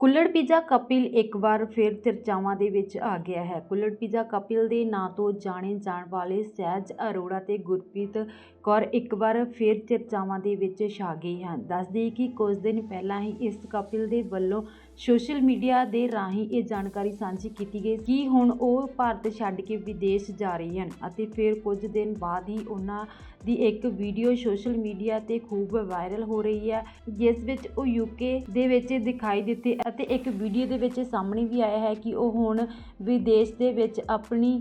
ਕੁੱਲੜ pizza Kapil ਇੱਕ ਵਾਰ ਫਿਰ ਚਰਚਾਵਾਂ ਦੇ ਵਿੱਚ ਆ ਗਿਆ ਹੈ। ਕੁੱਲੜ ਪੀਜ਼ਾ ਕਪਿਲ ਦੇ ਨਾਂ ਤੋਂ ਜਾਣੇ ਜਾਣ ਵਾਲੇ ਸਹਿਜ ਅਰੋੜਾ ਤੇ ਗੁਰਪ੍ਰੀਤ ਕੌਰ ਇੱਕ ਵਾਰ ਫਿਰ ਚਰਚਾਵਾਂ ਦੇ ਵਿੱਚ ਛਾ ਗਈ ਹਨ। ਦੱਸ ਕਿ ਕੁਝ ਦਿਨ ਪਹਿਲਾਂ ਹੀ ਇਸ ਕਪਿਲ ਦੇ ਵੱਲੋਂ ਸੋਸ਼ਲ ਮੀਡੀਆ ਦੇ ਰਾਹੀਂ ਇਹ ਜਾਣਕਾਰੀ ਸਾਂਝੀ ਕੀਤੀ ਗਈ ਕਿ ਹੁਣ ਉਹ ਭਾਰਤ ਛੱਡ ਕੇ ਵਿਦੇਸ਼ ਜਾ ਰਹੇ ਹਨ ਅਤੇ ਫਿਰ ਕੁਝ ਦਿਨ ਬਾਅਦ ਹੀ ਉਹਨਾਂ ਦੀ ਇੱਕ ਵੀਡੀਓ ਸੋਸ਼ਲ ਮੀਡੀਆ ਤੇ ਖੂਬ ਵਾਇਰਲ ਹੋ ਰਹੀ ਹੈ। ਜਿਸ ਵਿੱਚ ਉਹ ਯੂਕੇ ਦੇ ਵਿੱਚ ਦਿਖਾਈ ਦਿੱਤੇ ਅਤੇ ਇੱਕ ਵੀਡੀਓ ਦੇ ਵਿੱਚ ਸਾਹਮਣੇ ਵੀ ਆਇਆ ਹੈ ਕਿ ਉਹ ਹੁਣ ਵਿਦੇਸ਼ ਦੇ ਵਿੱਚ ਆਪਣੀ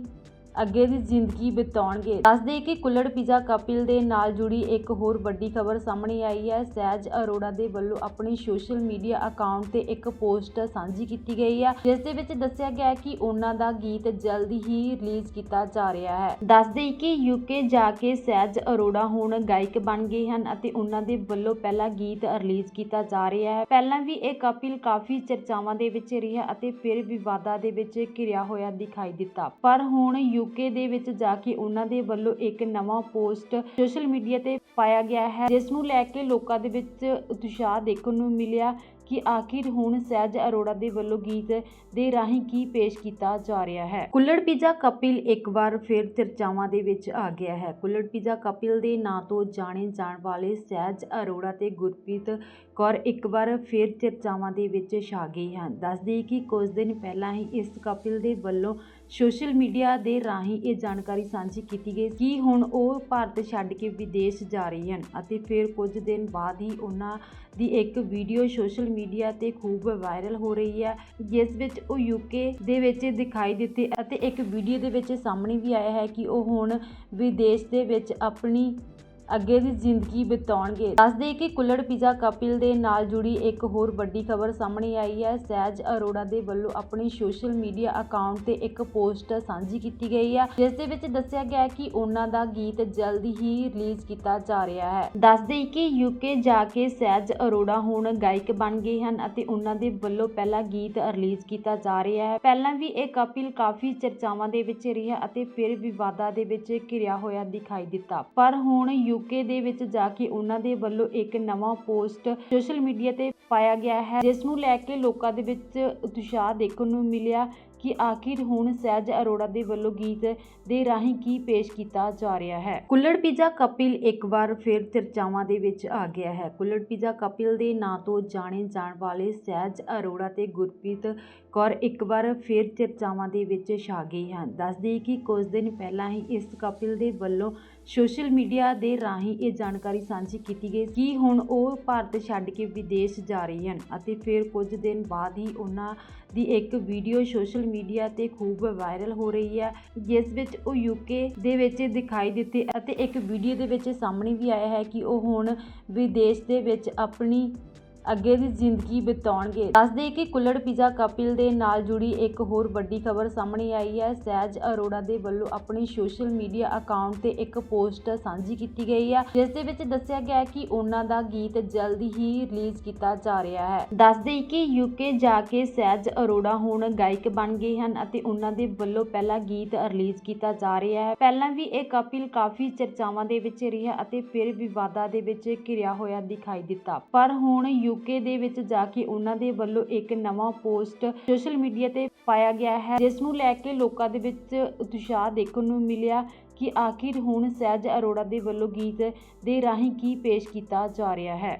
ਅੱਗੇ ਦੀ ਜ਼ਿੰਦਗੀ ਬਿਤਾਉਣਗੇ। ਦੱਸਦੇ ਕਿ ਕੁੱਲੜ ਪੀਜ਼ਾ ਕਪਿਲ ਦੇ ਨਾਲ ਜੁੜੀ ਇੱਕ ਹੋਰ ਵੱਡੀ ਖਬਰ ਸਾਹਮਣੇ ਆਈ ਹੈ। ਸਹਿਜ ਅਰੋੜਾ ਦੇ ਵੱਲੋਂ ਆਪਣੀ ਸੋਸ਼ਲ ਮੀਡੀਆ ਅਕਾਊਂਟ ਤੇ ਇੱਕ ਪੋਸਟ ਸਾਂਝੀ ਕੀਤੀ ਗਈ ਹੈ, ਜਿਸ ਦੇ ਵਿੱਚ ਦੱਸਿਆ ਗਿਆ ਹੈ ਕਿ ਉਹਨਾਂ ਦਾ ਗੀਤ ਜਲਦੀ ਹੀ ਰਿਲੀਜ਼ ਕੀਤਾ ਜਾ ਰਿਹਾ ਹੈ। ਦੱਸਦੇ ਕਿ ਯੂਕੇ ਜਾ ਕੇ ਸਹਿਜ ਅਰੋੜਾ ਹੁਣ ਗਾਇਕ ਬਣ ਗਏ ਹਨ ਅਤੇ ਉਹਨਾਂ ਦੇ ਵੱਲੋਂ ਪਹਿਲਾ ਗੀਤ ਰਿਲੀਜ਼ ਕੀਤਾ ਜਾ ਰਿਹਾ ਹੈ। ਪਹਿਲਾਂ ਵੀ ਇਹ ਕਪਿਲ ਕਾਫੀ ਚਰਚਾਵਾਂ ਦੇ ਵਿੱਚ ਰਿਹਾ ਅਤੇ ਫਿਰ ਵਿਵਾਦਾਂ ਦੇ ਵਿੱਚ ਘਿਰਿਆ ਹੋਇਆ ਦਿਖਾਈ ਦਿੱਤਾ। ਪਰ ਹੁਣ ਯੂ ਯੂਕੇ ਦੇ ਵਿੱਚ ਜਾ ਕੇ ਉਹਨਾਂ ਦੇ ਵੱਲੋਂ ਇੱਕ ਨਵਾਂ ਪੋਸਟ ਸੋਸ਼ਲ ਮੀਡੀਆ ਤੇ ਪਾਇਆ ਗਿਆ ਹੈ, ਜਿਸ ਨੂੰ ਲੈ ਕੇ ਲੋਕਾਂ ਦੇ ਵਿੱਚ ਉਤਸ਼ਾਹ ਦੇਖਣ ਨੂੰ ਮਿਲਿਆ ਕਿ ਆਖਿਰ ਹੁਣ ਸਹਿਜ ਅਰੋੜਾ ਦੇ ਵੱਲੋਂ ਗੀਤ ਦੇ ਰਾਹੀਂ ਕੀ ਪੇਸ਼ ਕੀਤਾ ਜਾ ਰਿਹਾ ਹੈ। ਕੁੱਲੜ ਪੀਜ਼ਾ ਕਪਿਲ ਇੱਕ ਵਾਰ ਫਿਰ ਚਰਚਾਵਾਂ ਦੇ ਵਿੱਚ ਆ ਗਿਆ ਹੈ। ਕੁੱਲੜ ਪੀਜ਼ਾ ਕਪਿਲ ਦੇ ਨਾਂ ਤੋਂ ਜਾਣੇ ਜਾਣ ਵਾਲੇ ਸਹਿਜ ਅਰੋੜਾ ਤੇ ਗੁਰਪ੍ਰੀਤ ਕੌਰ ਇੱਕ ਵਾਰ ਫਿਰ ਚਰਚਾਵਾਂ ਦੇ ਵਿੱਚ ਛਾ ਗਈ ਹਨ ਦੱਸ ਦੇਈਏ ਕਿ ਕੁਝ ਦਿਨ ਪਹਿਲਾਂ ਹੀ ਇਸ ਕਪਿਲ ਦੇ ਵੱਲੋਂ ਸੋਸ਼ਲ ਮੀਡੀਆ ਦੇ ਰਾਹੀਂ ਇਹ ਜਾਣਕਾਰੀ ਸਾਂਝੀ ਕੀਤੀ ਗਈ ਕਿ ਹੁਣ ਉਹ ਭਾਰਤ ਛੱਡ ਕੇ ਵਿਦੇਸ਼ ਜਾ ਰਹੀ ਹਨ ਅਤੇ ਫਿਰ ਕੁਝ ਦਿਨ ਬਾਅਦ ਹੀ ਉਹਨਾਂ ਦੀ ਇੱਕ ਵੀਡੀਓ ਸੋਸ਼ਲ ਮੀਡੀਆ ਤੇ ਖੂਬ ਵਾਇਰਲ ਹੋ ਰਹੀ ਹੈ। ਜਿਸ ਵਿੱਚ ਉਹ ਯੂਕੇ ਦੇ ਵਿੱਚ ਦਿਖਾਈ ਦਿੱਤੀ ਅਤੇ ਇੱਕ ਵੀਡੀਓ ਦੇ ਵਿੱਚ ਸਾਹਮਣੇ ਵੀ ਆਇਆ ਹੈ ਕਿ ਉਹ ਹੁਣ ਵਿਦੇਸ਼ ਦੇ ਵਿੱਚ ਆਪਣੀ ਅੱਗੇ ਦੀ ਜ਼ਿੰਦਗੀ ਬਿਤਾਉਣਗੇ। ਦੱਸਦੇ ਕਿ ਕੁੱਲੜ ਪੀਜ਼ਾ ਕਪਿਲ ਦੇ ਨਾਲ ਜੁੜੀ ਇੱਕ ਹੋਰ ਵੱਡੀ ਖਬਰ ਸਾਹਮਣੇ ਆਈ ਹੈ। ਸਹਿਜ ਅਰੋੜਾ ਦੇ ਵੱਲੋਂ ਆਪਣੀ ਸੋਸ਼ਲ ਮੀਡੀਆ ਅਕਾਊਂਟ ਤੇ ਇੱਕ ਪੋਸਟ ਸਾਂਝੀ ਕੀਤੀ ਗਈ ਹੈ, ਜਿਸ ਦੇ ਵਿੱਚ ਦੱਸਿਆ ਗਿਆ ਹੈ ਕਿ ਉਹਨਾਂ ਦਾ ਗੀਤ ਜਲਦੀ ਹੀ ਰਿਲੀਜ਼ ਕੀਤਾ ਜਾ ਰਿਹਾ ਹੈ। ਦੱਸਦੇ ਕਿ ਯੂਕੇ ਜਾ ਕੇ ਸਹਿਜ ਅਰੋੜਾ ਹੁਣ ਗਾਇਕ ਬਣ ਗਏ ਹਨ ਅਤੇ ਉਹਨਾਂ ਦੇ ਵੱਲੋਂ ਪਹਿਲਾ ਗੀਤ ਰਿਲੀਜ਼ ਕੀਤਾ ਜਾ ਰਿਹਾ ਹੈ। ਪਹਿਲਾਂ ਵੀ ਇਹ ਕਪਿਲ ਕਾਫੀ ਚਰਚਾਵਾਂ ਦੇ ਵਿੱਚ ਰਿਹਾ ਅਤੇ ਫਿਰ ਵਿਵਾਦਾਂ ਦੇ ਵਿੱਚ ਘਿਰਿਆ ਹੋਇਆ ਦਿਖਾਈ ਦਿੱਤਾ। ਪਰ ਹੁਣ ਯੂ ਯੂਕੇ ਦੇ ਵਿੱਚ ਜਾ ਕੇ ਉਹਨਾਂ ਦੇ ਵੱਲੋਂ ਇੱਕ ਨਵਾਂ ਪੋਸਟ ਸੋਸ਼ਲ ਮੀਡੀਆ ਤੇ ਪਾਇਆ ਗਿਆ ਹੈ, ਜਿਸ ਨੂੰ ਲੈ ਕੇ ਲੋਕਾਂ ਦੇ ਵਿੱਚ ਉਤਸ਼ਾਹ ਦੇਖਣ ਨੂੰ ਮਿਲਿਆ। ਕਿ ਆਖਿਰ ਹੁਣ ਸਹਿਜ ਅਰੋੜਾ ਦੇ ਵੱਲੋਂ ਗੀਤ ਦੇ ਰਾਹੀਂ ਕੀ ਪੇਸ਼ ਕੀਤਾ ਜਾ ਰਿਹਾ ਹੈ? ਕੁੱਲੜ ਪੀਜ਼ਾ ਕਪਿਲ ਇੱਕ ਵਾਰ ਫਿਰ ਚਰਚਾਵਾਂ ਦੇ ਵਿੱਚ ਆ ਗਿਆ ਹੈ। ਕੁੱਲੜ ਪੀਜ਼ਾ ਕਪਿਲ ਦੇ ਨਾਂ ਤੋਂ ਜਾਣੇ ਜਾਣ ਵਾਲੇ ਸਹਿਜ ਅਰੋੜਾ ਤੇ ਗੁਰਪ੍ਰੀਤ ਕੌਰ ਇੱਕ ਵਾਰ ਫਿਰ ਚਰਚਾਵਾਂ ਦੇ ਵਿੱਚ ਛਾ ਗਏ ਹਨ। ਦੱਸ ਕਿ ਕੁਝ ਦਿਨ ਪਹਿਲਾਂ ਹੀ ਇਸ ਕਪਿਲ ਦੇ ਵੱਲੋਂ ਸੋਸ਼ਲ ਮੀਡੀਆ ਦੇ ਰਾਹੀਂ ਇਹ ਜਾਣਕਾਰੀ ਸਾਂਝੀ ਕੀਤੀ ਗਈ ਕਿ ਹੁਣ ਉਹ ਭਾਰਤ ਛੱਡ ਕੇ ਵਿਦੇਸ਼ ਜਾ ਰਹੇ ਹਨ ਅਤੇ ਫਿਰ ਕੁਝ ਦਿਨ ਬਾਅਦ ਹੀ ਉਹਨਾਂ ਦੀ ਇੱਕ ਵੀਡੀਓ ਸੋਸ਼ਲ ਮੀਡੀਆ ਤੇ ਖੂਬ ਵਾਇਰਲ ਹੋ ਰਹੀ ਹੈ। ਜਿਸ ਵਿੱਚ ਉਹ ਯੂਕੇ ਦੇ ਵਿੱਚ ਦਿਖਾਈ ਦਿੱਤੀ ਅਤੇ ਇੱਕ ਵੀਡੀਓ ਦੇ ਵਿੱਚ ਸਾਹਮਣੇ ਵੀ ਆਇਆ ਹੈ ਕਿ ਉਹ ਹੁਣ ਵਿਦੇਸ਼ ਦੇ ਵਿੱਚ ਆਪਣੀ ਅੱਗੇ ਦੀ ਜ਼ਿੰਦਗੀ ਬਿਤਾਉਣਗੇ। ਦੱਸਦੇ ਕਿ ਕੁੱਲੜ ਪੀਜ਼ਾ ਕਪਿਲ ਦੇ ਨਾਲ ਜੁੜੀ ਇੱਕ ਹੋਰ ਵੱਡੀ ਖਬਰ ਸਾਹਮਣੇ ਆਈ ਹੈ। ਸਹਿਜ ਅਰੋੜਾ ਦੇ ਵੱਲੋਂ ਆਪਣੀ ਸੋਸ਼ਲ ਮੀਡੀਆ ਅਕਾਊਂਟ ਤੇ ਇੱਕ ਪੋਸਟ ਸਾਂਝੀ ਕੀਤੀ ਗਈ ਹੈ, ਜਿਸ ਦੇ ਵਿੱਚ ਦੱਸਿਆ ਗਿਆ ਹੈ ਕਿ ਉਹਨਾਂ ਦਾ ਗੀਤ ਜਲਦੀ ਹੀ ਰਿਲੀਜ਼ ਕੀਤਾ ਜਾ ਰਿਹਾ ਹੈ। ਦੱਸਦੇ ਕਿ ਯੂਕੇ ਜਾ ਕੇ ਸਹਿਜ ਅਰੋੜਾ ਹੁਣ ਗਾਇਕ ਬਣ ਗਏ ਹਨ ਅਤੇ ਉਹਨਾਂ ਦੇ ਵੱਲੋਂ ਪਹਿਲਾ ਗੀਤ ਰਿਲੀਜ਼ ਕੀਤਾ ਜਾ ਰਿਹਾ ਹੈ। ਪਹਿਲਾਂ ਵੀ ਇਹ ਕਪਿਲ ਕਾਫੀ ਚਰਚਾਵਾਂ ਦੇ ਵਿੱਚ ਰਿਹਾ ਅਤੇ ਫਿਰ ਵਿਵਾਦਾਂ ਦੇ ਵਿੱਚ ਘਿਰਿਆ ਹੋਇਆ ਦਿਖਾਈ ਦਿੱਤਾ। ਪਰ ਹੁਣ ਯੂ ਯੂਕੇ ਦੇ ਵਿੱਚ ਜਾ ਕੇ ਉਹਨਾਂ ਦੇ ਵੱਲੋਂ ਇੱਕ ਨਵਾਂ ਪੋਸਟ ਸੋਸ਼ਲ ਮੀਡੀਆ ਤੇ ਪਾਇਆ ਗਿਆ ਹੈ, ਜਿਸ ਨੂੰ ਲੈ ਕੇ ਲੋਕਾਂ ਦੇ ਵਿੱਚ ਉਤਸ਼ਾਹ ਦੇਖਣ ਨੂੰ ਮਿਲਿਆ ਕਿ ਆਖਿਰ ਹੁਣ ਸਹਿਜ ਅਰੋੜਾ ਦੇ ਵੱਲੋਂ ਗੀਤ ਦੇ ਰਾਹੀਂ ਕੀ ਪੇਸ਼ ਕੀਤਾ ਜਾ ਰਿਹਾ ਹੈ।